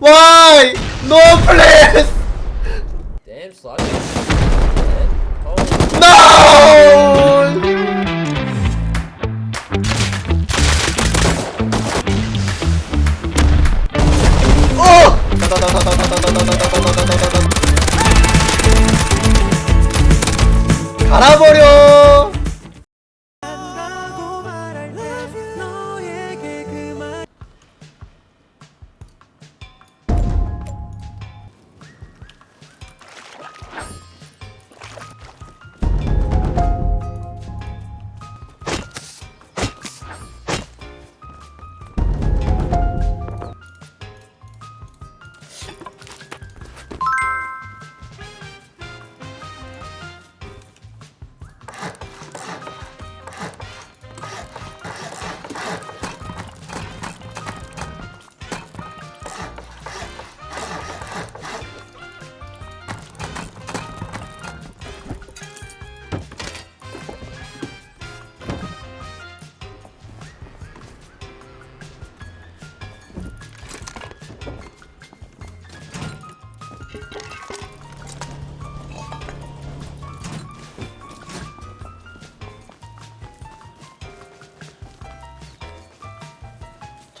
Why? No, please! Damn. Man. Oh, No! 어! 갈아버려!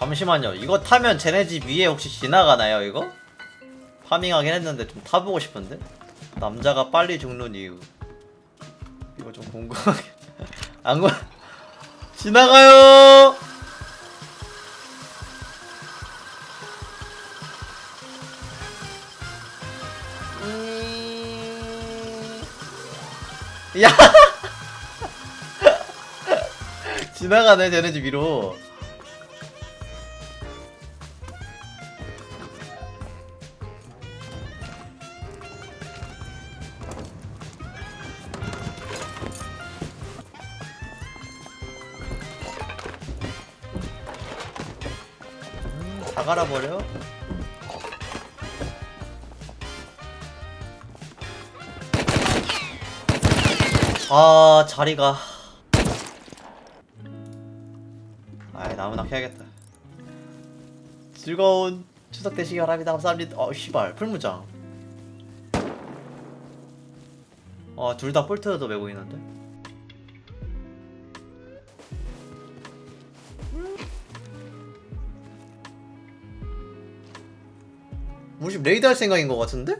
잠시만요. 이거 타면 쟤네 집 위에 혹시 지나가나요, 이거? 파밍하긴 했는데 좀 타보고 싶은데? 남자가 빨리 죽는 이유. 이거 좀 궁금하게. 안 거, 지나가요! 음... 야! 지나가네, 쟤네 집 위로. 다 갈아버려? 아 자리가. 아이 나무나 캐야겠다. 즐거운 추석 되시기 바랍니다. 감사합니다. 어 씨발 풀무장. 어둘 다 폴트도 메고 있는데 우리 집 레이드 할 생각인 것 같은데?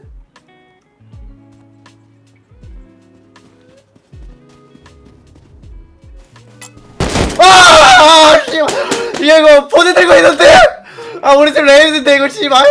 아! 씨발! 얘 이거 포즈 들고 있는데? 아 우리 집 레이드인데 이거 씨발?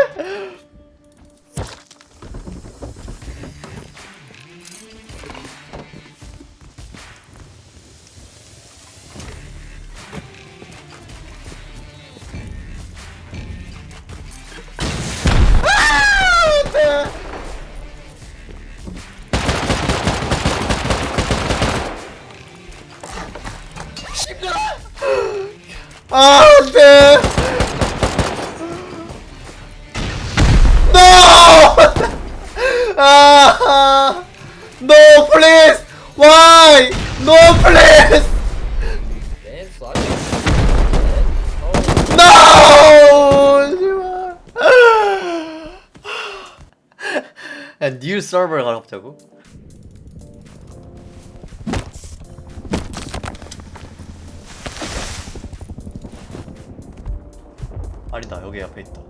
아, 안 돼! No! 아, no, please! Why? No, please! Oh, No! 야, new server 가라고? 아니다, 여기 앞에 있다.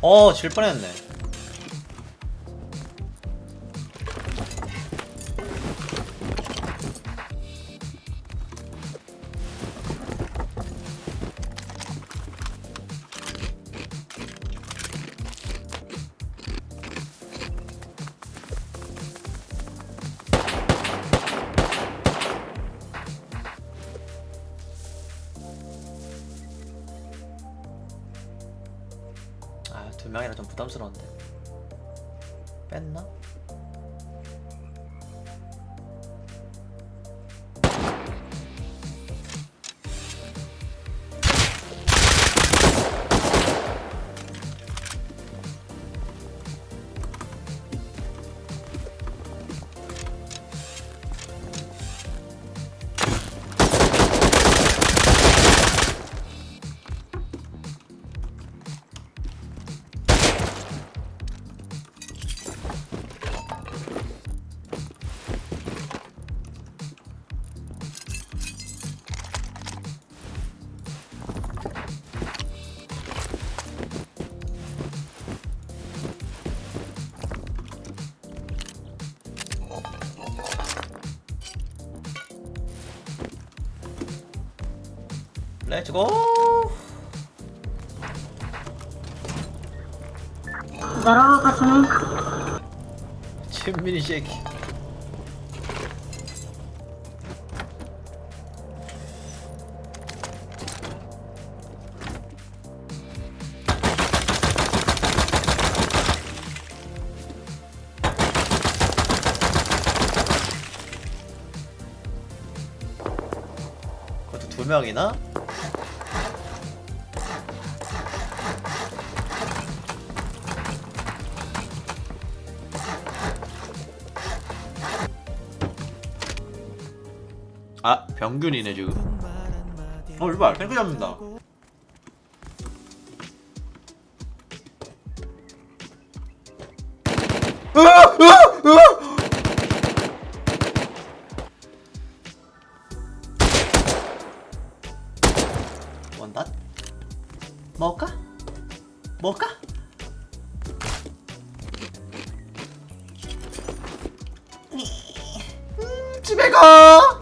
어, 질 뻔했네. 뺐나? 렛츠고 날아가시는 친민이 새끼 그것도 두 명이나? 병균이네 지금 어 이봐 탱크 잡는다 원닷? 먹을까? 먹을까? 음, 집에 가!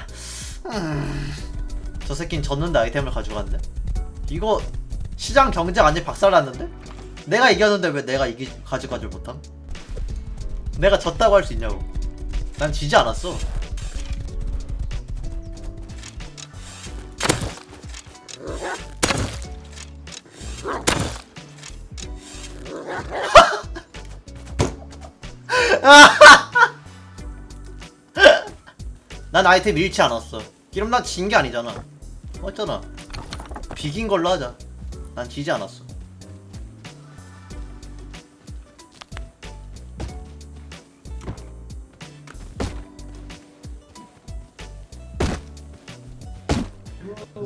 음. 저 새끼는 졌는데 아이템을 가져갔네. 이거 시장 경쟁 완전 박살났는데? 내가 이겼는데 왜 내가 이기 가져가질 못함? 내가 졌다고 할 수 있냐고. 난 지지 않았어. 난 아이템 잃지 않았어. 그럼 난 진 게 아니잖아. 어쩌나. 비긴 걸로 하자. 난 지지 않았어.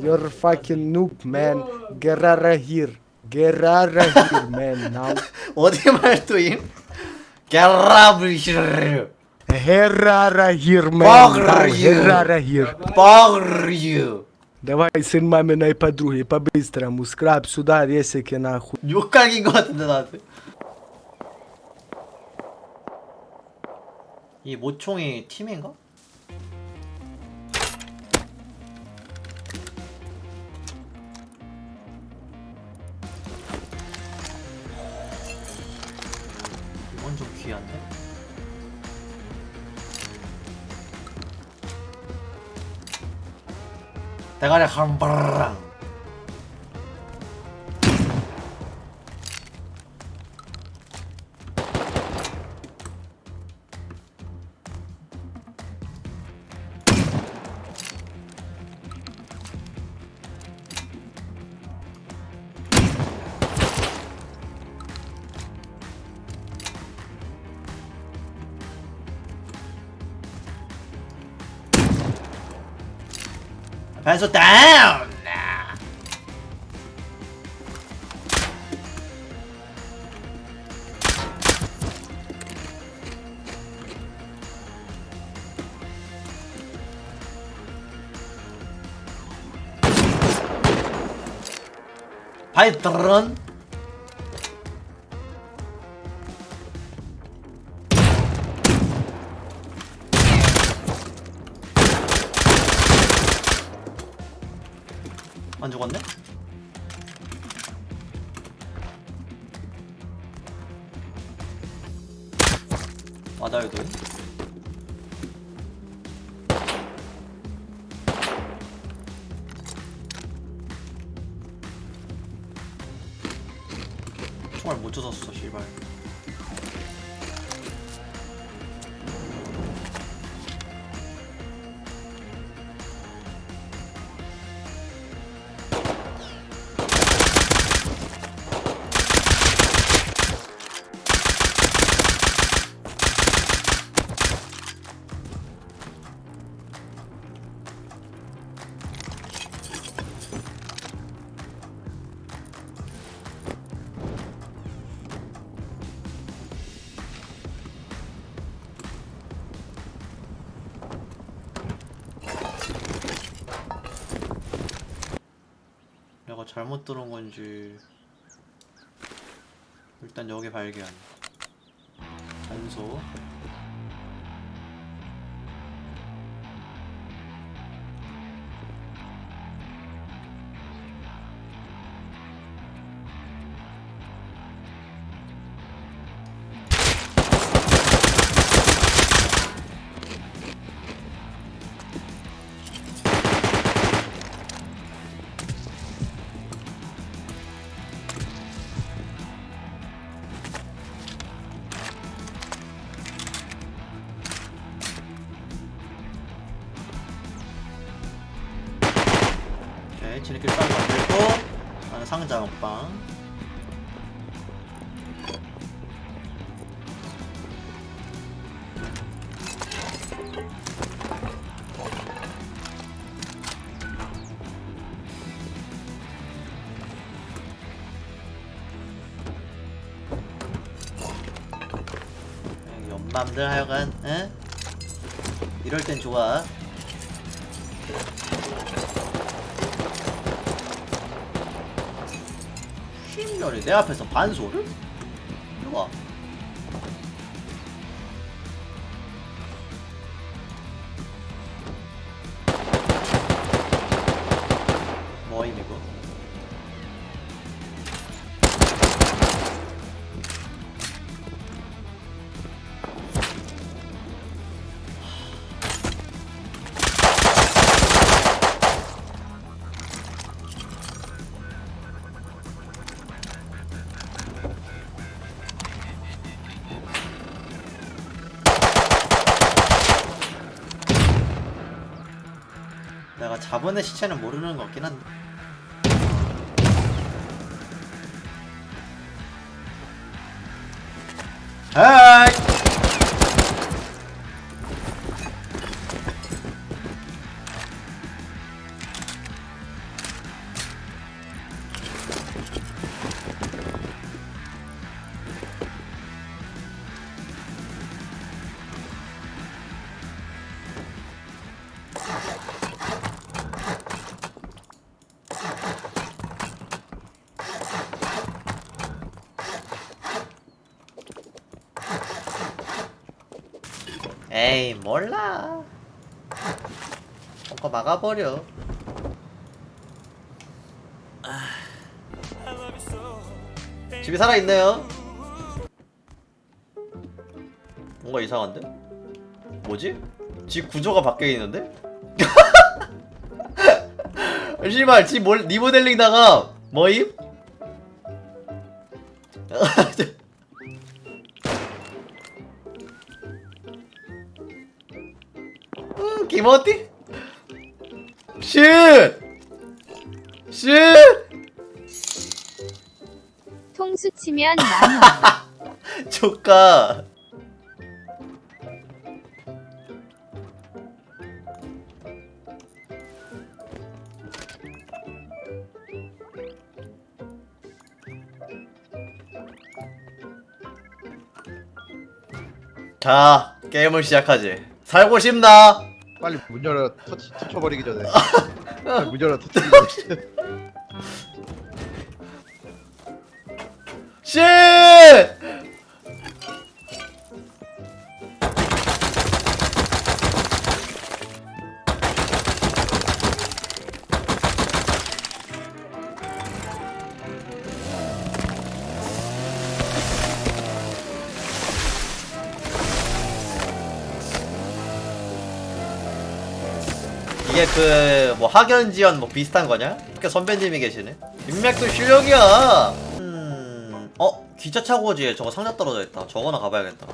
You're fucking noob, man. Guerrera here. Guerrera here, man. Now. 어디 말투임? 게라브시르 Herrera here, man. Fuck Now, you. Herrera here. 빡르유 Давай, сын маминой подруги, по-быстрому. Скраб сюда, ресики нахуй. 욕갈긴 것 같은데 나한테 이 모총이 팀인가? 이건 좀 귀한데? 再搞点儿蛤 Dinosaur down! Python! 총알 못 줬었어, 씨발. 잘못 들은 건지 일단 여기 발견. 단소 나는 상자 먹방 연맘들 하여간 응? 이럴 땐 좋아 쉼열이 내 앞에서 반소를? 이리 와 내가 자본의 시체는 모르는 것 같긴 한데. 하이 에이 몰라 뭔가 막아버려 아. 집이 살아있네요 뭔가 이상한데? 뭐지? 집 구조가 바뀌어 있는데? 씨발 집 몰, 리모델링다가 뭐임? 음, 김어띠? 쉣! 쉣! 통수 치면 만원. 조카 자 게임을 시작하지 살고 싶나? 빨리 문 열어 터치 터쳐버리기 전에 빨리 문 열어 전에 쉣! 이게 그 뭐 학연 지원 뭐 비슷한 거냐? 이렇게 선배님이 계시네. 인맥도 실력이야. 음, 어 기차 차고지에 저거 상자 떨어져 있다. 저거나 가봐야겠다.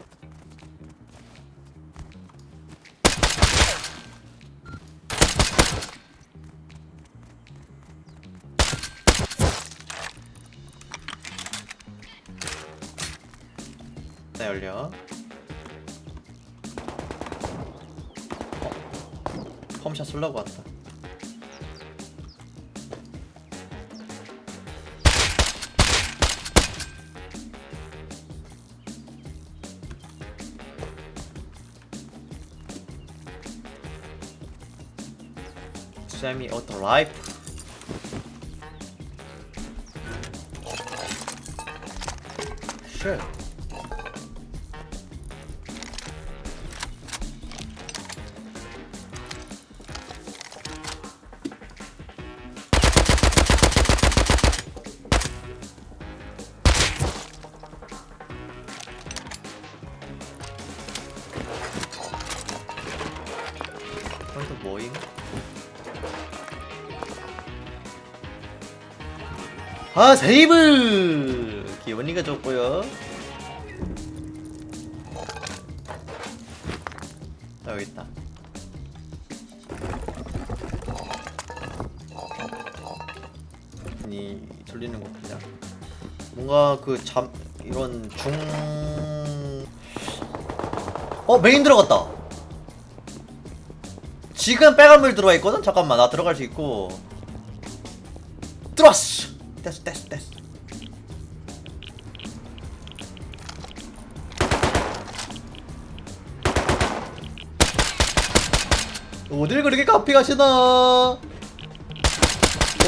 펌샷 쏠라고 왔다. 세미 오토 라이프 쉣 뭐임? 아 세이브 기분이가 좋고요. 아, 여기 있다. 아니 돌리는 거 그냥 뭔가 그 잠 이런 중 어 메인 들어갔다 지금 빨간불 들어와 있거든? 잠깐만 나 들어갈 수 있고. 들어왔어. 됐어 됐어 됐어. 어딜 그렇게 카피 가시나?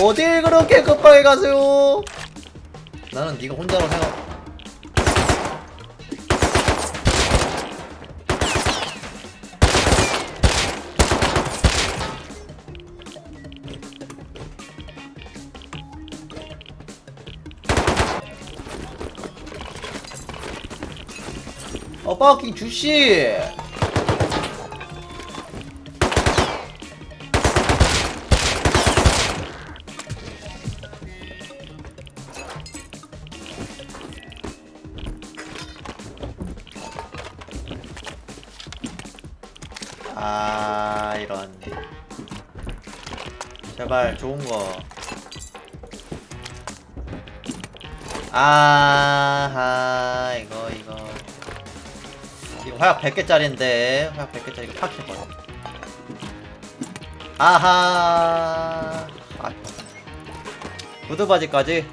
어딜 그렇게 급하게 가세요? 나는 네가 혼자라고 생각 어 빠킹 주씨. 아 이런. 제발 좋은 거. 아하 이거 이거 이거 화약 100개짜리인데 화약 100개짜리 이거 팍 해버려. 아하. 아. 구두바지까지?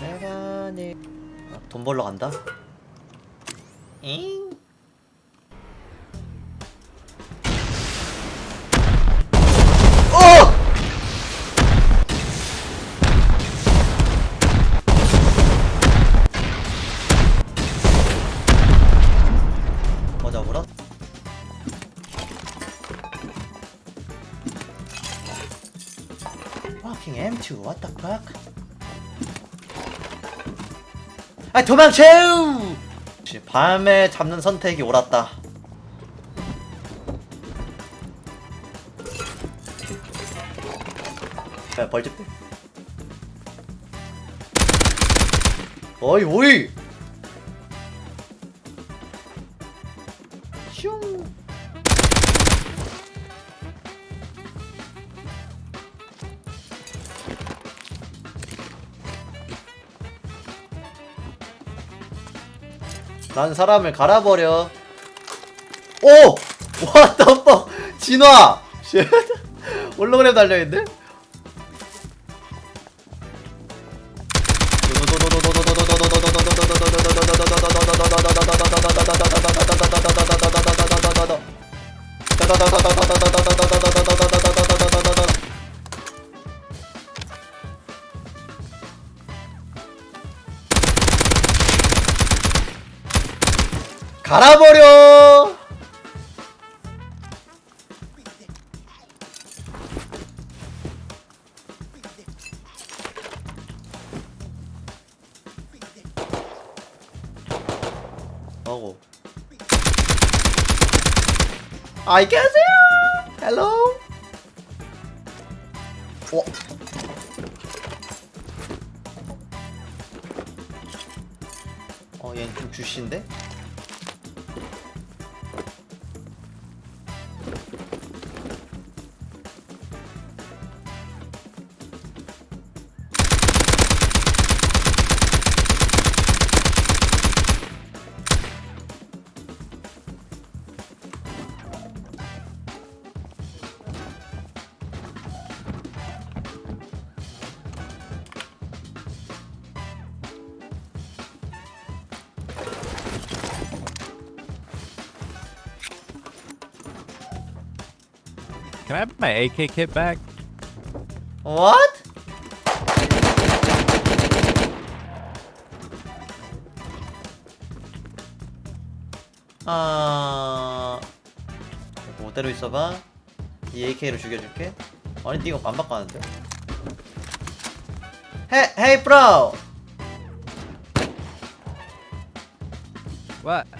내가 네... 아, 돈 벌러 간다 Fucking M2, what the fuck? 아 도망쳐! 밤에 잡는 선택이 옳았다. 야 벌집대. 어이 오이. 난 사람을 갈아버려. 오! The fuck! 진화! 쉣. 홀로그램 달려있는 갈아버려! 하고 아이 계세요 헬로 어 어, 얘는 좀 주시인데? I have my AK kit back? What? 아 뭐 그대로 있어봐 이 AK를 죽여줄게 아니 니가 안 바꿔는데 헤 헤이 브로 What?